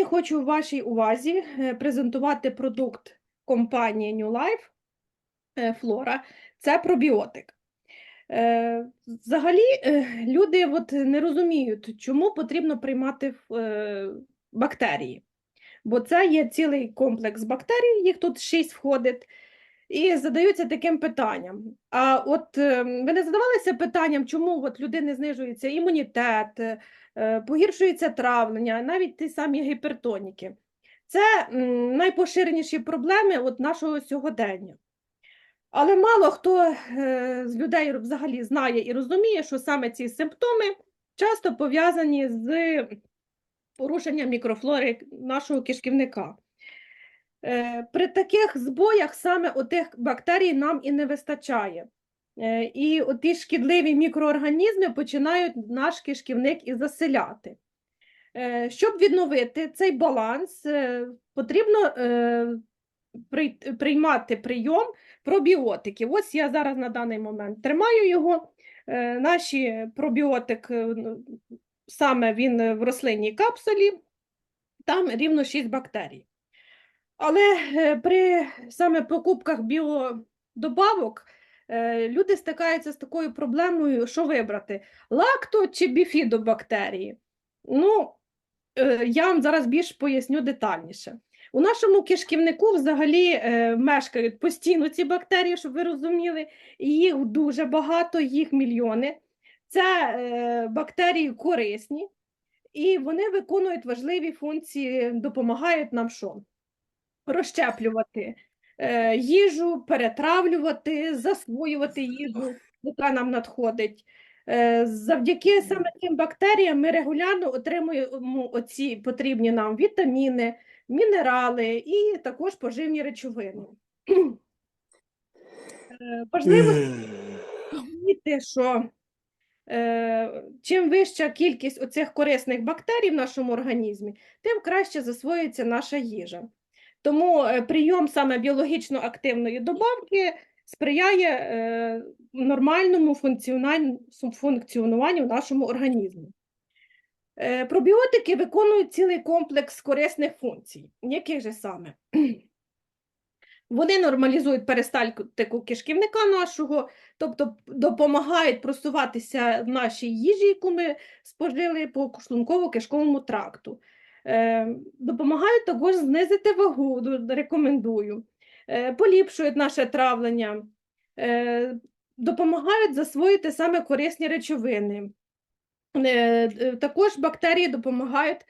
Сьогодні хочу вашій увазі е, презентувати продукт компанії New Life е, Flora. Це пробіотик. Е, Взагалі, е, люди от не розуміють, чому потрібно приймати е, бактерії. Бо це є цілий комплекс бактерій, їх тут шість входить, і задаються таким питанням. А от е, ви не задавалися питанням, чому от людини знижується імунітет, е, погіршується травлення, навіть ті самі гіпертоніки. Це найпоширеніші проблеми от нашого сьогодення. Але мало хто е, з людей взагалі знає і розуміє, що саме ці симптоми часто пов'язані з порушенням мікрофлори нашого кишківника. Е, При таких збоях саме отих бактерій нам і не вистачає. Е, І оті шкідливі мікроорганізми починають наш кишківник і заселяти. Е, Щоб відновити цей баланс, потрібно приймати прийом пробіотиків. Ось я зараз на даний момент тримаю його. Наші пробіотик, ну, саме він в рослинній капсулі, там рівно 6 бактерій. Але е, при саме покупках біодобавок е, люди стикаються з такою проблемою, що вибрати: лакто чи біфідобактерії. Ну, е, я вам зараз більш поясню детальніше. У нашому кишківнику взагалі мешкають постійно ці бактерії, щоб ви розуміли, їх дуже багато, їх мільйони. Це бактерії корисні, і вони виконують важливі функції, допомагають нам що? Розщеплювати е, їжу, перетравлювати, засвоювати їжу, яка нам надходить. Е, Завдяки саме цим бактеріям ми регулярно отримуємо оці потрібні нам вітаміни, мінерали і також поживні речовини. Е, Важливо розуміти, що е, чим вища кількість оцих корисних бактерій в нашому організмі, тим краще засвоюється наша їжа. Тому е, прийом саме біологічно активної добавки сприяє е, нормальному функціонуванню в нашому організмі. Е, Пробіотики виконують цілий комплекс корисних функцій. Яких же саме? Вони нормалізують перистальтику кишківника нашого, тобто допомагають просуватися в нашій їжі, яку ми спожили по шлунково-кишковому тракту. Е, допомагають також знизити вагу, рекомендую. Е, поліпшують наше травлення, е, допомагають засвоїти саме корисні речовини. Також бактерії допомагають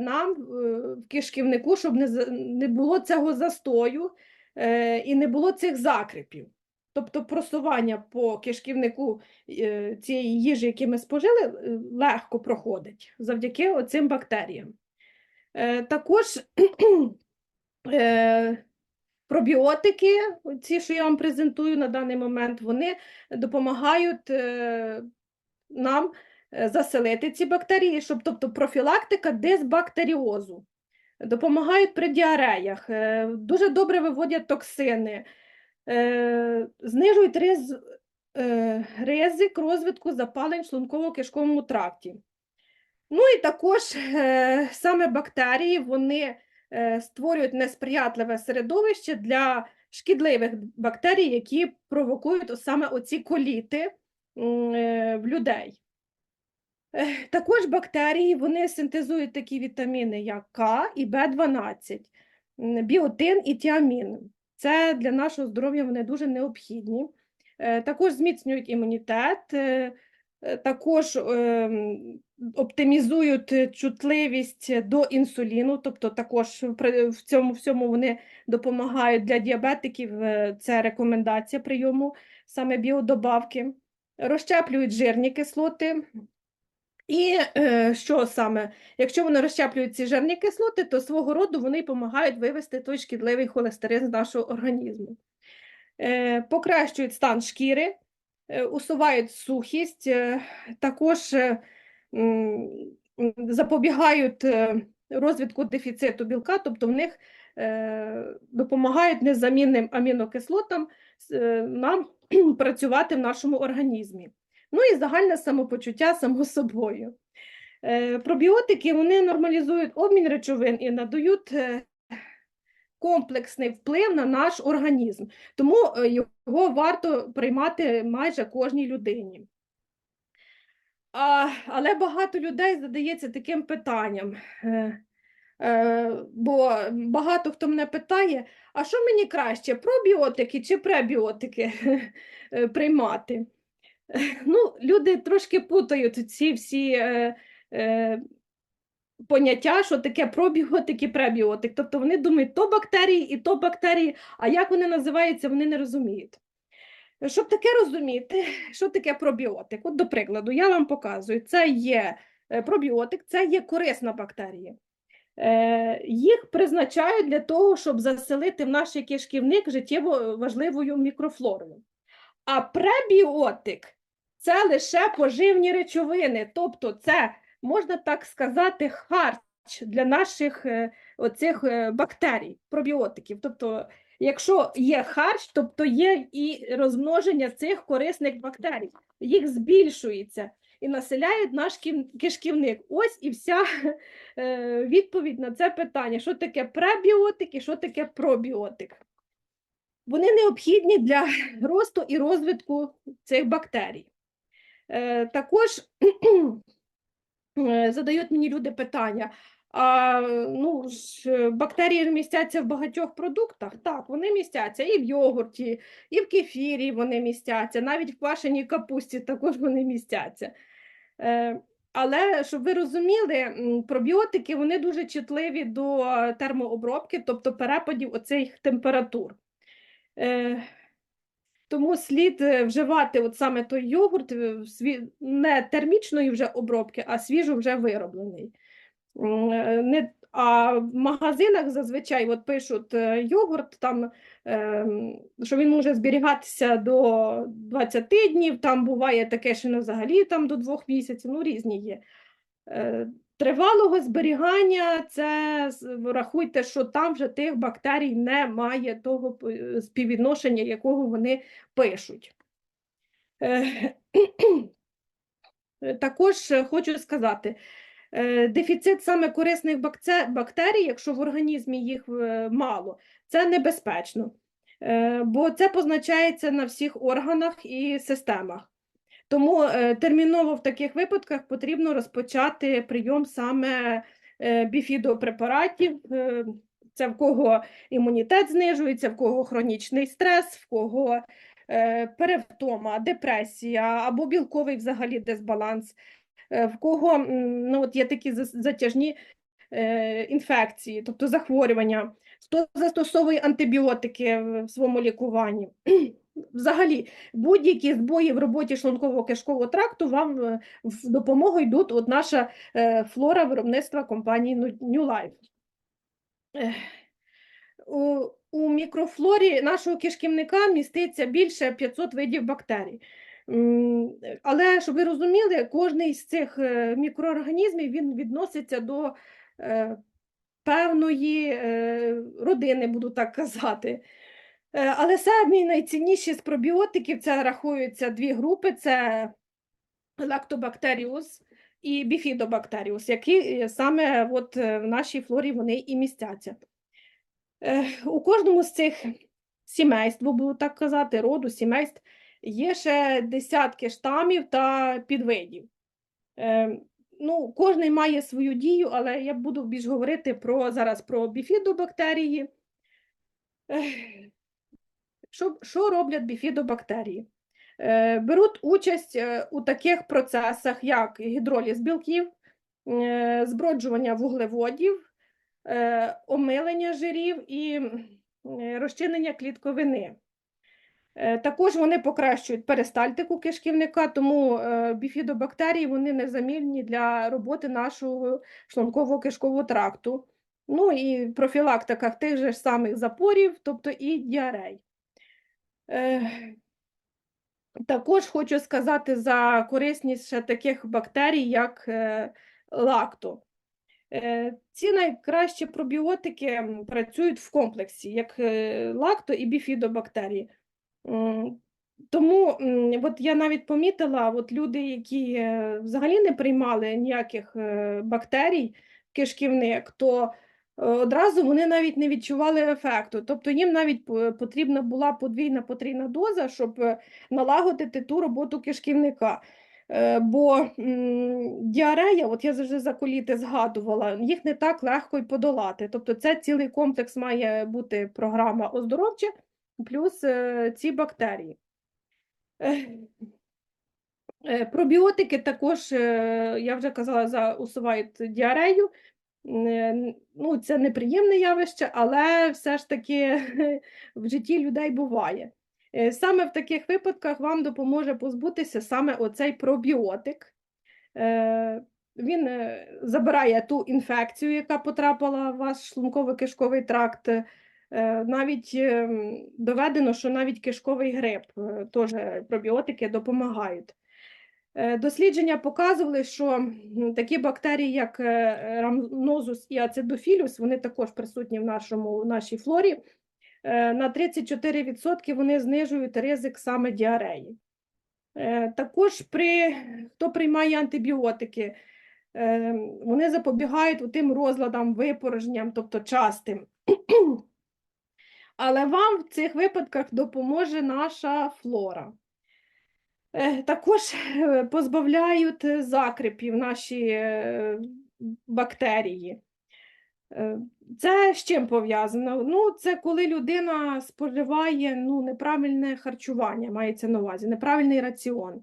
нам в кишківнику, щоб не, було цього застою і не було цих закріпів. Тобто просування по кишківнику е, цієї їжі, які ми спожили, е, легко проходить завдяки оцим бактеріям. Е, Також пробіотики, ці, що я вам презентую на даний момент, вони допомагають нам заселити ці бактерії, щоб, тобто профілактика дисбактеріозу. Допомагають при діареях, дуже добре виводять токсини, знижують риз, е, ризик розвитку запалень в шлунково-кишковому тракті. Ну і також е, саме бактерії вони е, створюють несприятливе середовище для шкідливих бактерій, які провокують саме оці коліти е, в людей. Е, Також бактерії вони синтезують такі вітаміни, як К і В12, біотин і тіамін. Це для нашого здоров'я вони дуже необхідні. Е, Також зміцнюють імунітет, е, е, також ем, оптимізують чутливість до інсуліну, тобто також в цьому всьому вони допомагають для діабетиків. Це рекомендація прийому саме біодобавки, розщеплюють жирні кислоти. І е, що саме? Якщо вони розщеплюють ці жирні кислоти, то свого роду вони допомагають вивести той шкідливий холестерин з нашого організму. Е, покращують стан шкіри, е, усувають сухість, е, також е, запобігають е, розвитку дефіциту білка, тобто в них е, допомагають незамінним амінокислотам е, нам працювати в нашому організмі. Ну і загальне самопочуття само собою. Е, Пробіотики вони нормалізують обмін речовин і надають е, комплексний вплив на наш організм, тому е, його варто приймати майже кожній людині. А, але багато людей задається таким питанням, бо багато хто мене питає, а що мені краще, пробіотики чи пребіотики приймати? Ну, люди трошки путають ці всі е, е, поняття, що таке пробіотик і пребіотик. Тобто вони думають, то бактерії і то бактерії, а як вони називаються, вони не розуміють. Щоб таке розуміти, що таке пробіотик? От, до прикладу, я вам показую, це є е, пробіотик, це є корисна бактерія. Е, Їх призначають для того, щоб заселити в наш кишківник життєво важливою мікрофлорою. А пребіотик це лише поживні речовини, тобто це, можна так сказати, харч для наших е, оцих е, бактерій, пробіотиків. Тобто, якщо є харч, тобто є і розмноження цих корисних бактерій, їх збільшується і населяють наш кишківник. Ось і вся е, відповідь на це питання: що таке пребіотик і що таке пробіотик. Вони необхідні для росту і розвитку цих бактерій. Е, Також задають мені люди питання. А, ну, бактерії містяться в багатьох продуктах. Так, вони містяться і в йогурті, і в кефірі вони містяться, навіть в квашеній капусті також вони містяться. Е, але щоб ви розуміли, пробіотики вони дуже чутливі до термообробки, тобто перепадів оцих температур. Е, тому слід е, вживати от саме той йогурт е, не термічної вже обробки, а свіжо вже вироблений. Не, а в магазинах зазвичай от пишуть йогурт, там, що він може зберігатися до 20 днів, там буває таке, що не взагалі там до 2 місяців, ну різні є. Тривалого зберігання, це рахуйте, що там вже тих бактерій немає того співвідношення, якого вони пишуть. Е, Також хочу сказати, е, дефіцит саме корисних бактерій, якщо в організмі їх е, мало, це небезпечно, бо це позначається на всіх органах і системах. Тому е, терміново в таких випадках потрібно розпочати прийом саме е, біфідопрепаратів. Е, Це в кого імунітет знижується, в кого хронічний стрес, в кого перевтома, депресія або білковий взагалі дисбаланс, в кого ну, от є такі затяжні інфекції, тобто захворювання, хто застосовує антибіотики в своєму лікуванні. Взагалі, будь-які збої в роботі шлунково-кишкового тракту вам е, в допомогу йдуть от наша е, флора виробництва компанії New Life. У, у мікрофлорі нашого кишківника міститься більше 500 видів бактерій. Але, щоб ви розуміли, кожний з цих е, мікроорганізмів він відноситься до е, певної е, родини, буду так казати. Е, Але самі найцінніші з пробіотиків це рахуються дві групи: це лактобактеріус і біфідобактеріус, які е, саме от в нашій флорі вони і містяться. У кожному з цих сімейств, буду так казати, роду сімейств, є ще десятки штамів та підвидів. Ну, кожний має свою дію, але я буду більш говорити про зараз про біфідобактерії. Що, що роблять біфідобактерії? Е, Беруть участь е, у таких процесах, як гідроліз білків, е, зброджування вуглеводів, омилення жирів і розчинення клітковини. Е, Також вони покращують перистальтику кишківника, тому е, біфідобактерії вони незамінні для роботи нашого шлунково-кишкового тракту. Ну і профілактика тих же самих запорів, тобто і діарей. Е, Також хочу сказати за корисність ще таких бактерій, як лакто. Ці найкращі пробіотики працюють в комплексі, як лакто і біфідобактерії. Тому от я навіть помітила, от люди, які е, взагалі не приймали ніяких е, бактерій кишківник, то е, одразу вони навіть не відчували ефекту. Тобто їм навіть потрібна була подвійна потрійна доза, щоб налагодити ту роботу кишківника. Бо діарея, от я завжди за коліти згадувала, їх не так легко й подолати. Тобто це цілий комплекс має бути програма оздоровча, плюс е, ці бактерії. Е, е, Пробіотики також, я вже казала, за, усувають діарею. Ну, це неприємне явище, але все ж таки в житті людей буває. Саме в таких випадках вам допоможе позбутися саме оцей пробіотик. Він забирає ту інфекцію, яка потрапила в ваш шлунково-кишковий тракт. Е, Навіть е, доведено, що навіть кишковий грип е, теж пробіотики допомагають. Е, Дослідження показували, що такі бактерії, як рамнозус і ацидофілюс, вони також присутні в нашому, в нашій флорі. На 34% вони знижують ризик саме діареї. Також при хто приймає антибіотики, е, вони запобігають тим розладам, випорожням, тобто частим. Але вам в цих випадках допоможе наша флора. Е, Також е, позбавляють закрепів наші е, бактерії. Це з чим пов'язано? Ну, це коли людина споживає ну, неправильне харчування, мається на увазі, неправильний раціон.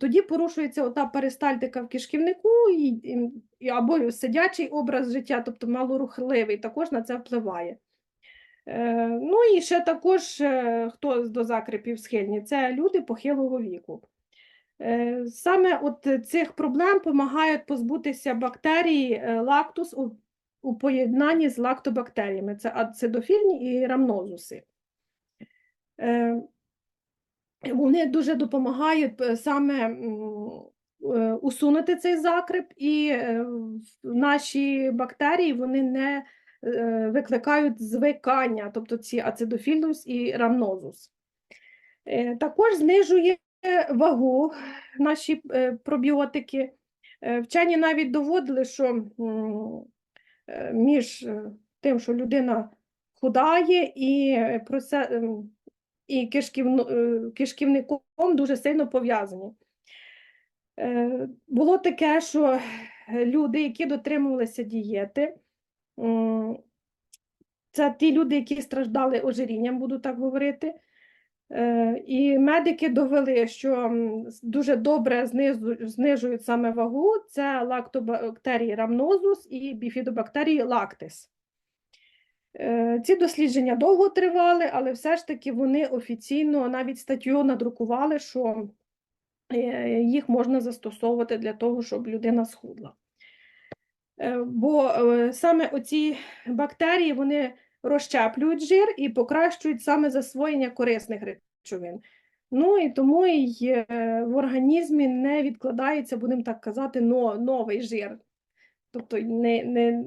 Тоді порушується ота перистальтика в кишківнику і, і- або сидячий образ життя, тобто малорухливий, також на це впливає. Е, Ну і ще також, е, хто до закрепів схильні, це люди похилого віку. Е, Саме от цих проблем допомагають позбутися бактерій лактус у, у поєднанні з лактобактеріями. Це ацидофільні і рамнозуси. Вони дуже допомагають саме усунути цей закреп, і наші бактерії вони не викликають звикання, тобто ці ацидофілус і рамнозус. Е, Також знижує вагу наші е, пробіотики. Е, Вчені навіть доводили, що е, між е, тим, що людина худає і, е, і е, кишківником дуже сильно пов'язані. Е, Було таке, що люди, які дотримувалися дієти, це ті люди, які страждали ожирінням, буду так говорити. Е, І медики довели, що дуже добре знижують саме вагу. Це лактобактерії рамнозус і біфідобактерії лактис. Е, Ці дослідження довго тривали, але все ж таки вони офіційно навіть статтю надрукували, що е, їх можна застосовувати для того, щоб людина схудла. Е, Бо е, саме оці бактерії вони розщеплюють жир і покращують саме засвоєння корисних речовин. Ну і тому і е, в організмі не відкладається, будемо так казати, но, новий жир. Тобто не, не,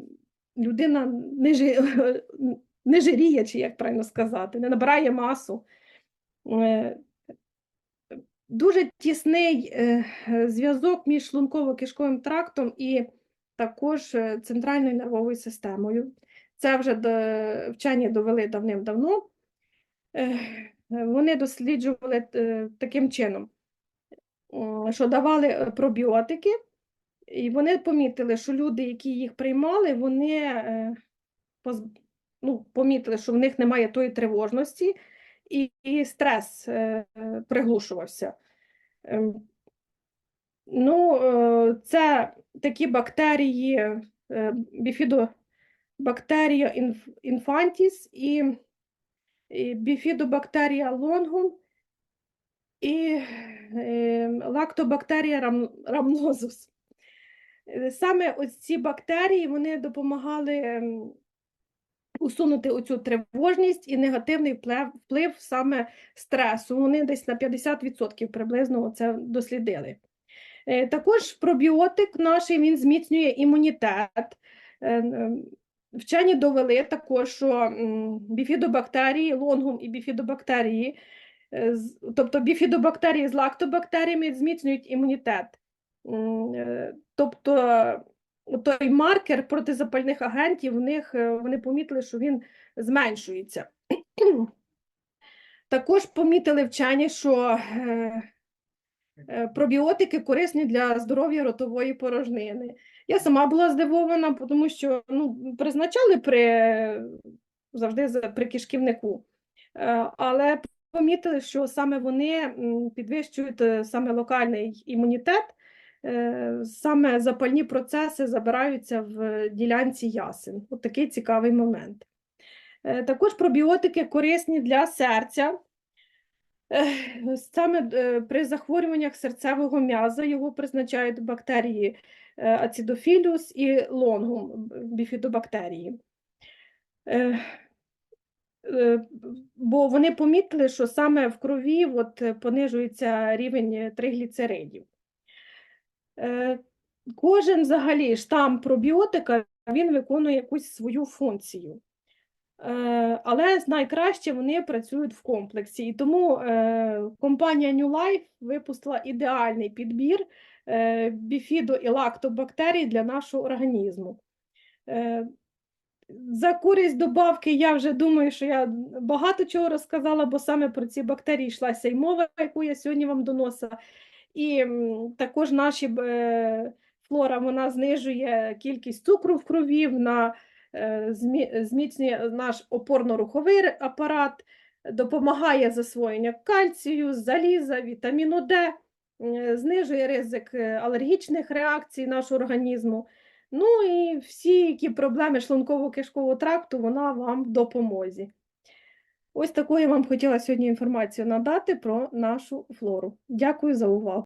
людина не, жи- не жиріє, чи як правильно сказати, не набирає масу. Дуже тісний зв'язок між шлунково-кишковим трактом і також е, центральною нервовою системою. Це вже вчені довели давним-давно. Вони досліджували е, таким чином, що давали е, пробіотики, і вони помітили, що люди, які їх приймали, вони ну, помітили, що в них немає тої тривожності, і, стрес приглушувався. Ну, е, це такі бактерії, е, біфідобактерія інфантіс і, біфідобактерія лонгум і е, лактобактерія рам, рамнозус. Саме ось ці бактерії вони допомагали ем, усунути оцю тривожність і негативний вплив саме стресу. Вони десь на 50% приблизно це дослідили. Е, Також пробіотик наш він зміцнює імунітет. Е, Вчені довели також, що біфідобактерії, лонгум і біфідобактерії Е, Тобто біфідобактерії з лактобактеріями зміцнюють імунітет. Тобто той маркер протизапальних агентів, в них вони помітили, що він зменшується. Також помітили вчені, що пробіотики корисні для здоров'я ротової порожнини. Я сама була здивована, тому що ну, призначали при, завжди при кишківнику, Е, але помітили, що саме вони підвищують е, саме локальний імунітет, е, саме запальні процеси забираються в ділянці ясен. От такий цікавий момент. Е, Також пробіотики корисні для серця. Саме е, при захворюваннях серцевого м'яза його призначають бактерії е, ацидофіліус і лонгум, біфідобактерії. Е, Бо вони помітили, що саме в крові от, понижується рівень тригліцеридів. Кожен взагалі штам пробіотика він виконує якусь свою функцію. Е, Але найкраще вони працюють в комплексі. І тому е, компанія New Life випустила ідеальний підбір е, біфідо і лактобактерій для нашого організму. За користь добавки я вже думаю, що я багато чого розказала, бо саме про ці бактерії йшлася й мова, яку я сьогодні вам доносила. І також наші флора вона знижує кількість цукру в крові, вона зміцнює наш опорно-руховий апарат, допомагає засвоєнню кальцію, заліза, вітаміну Д, е, знижує ризик е, алергічних реакцій нашого організму. Ну і всі які проблеми шлунково-кишкового тракту, вона вам в допомозі. Ось таку я вам хотіла сьогодні інформацію надати про нашу флору. Дякую за увагу.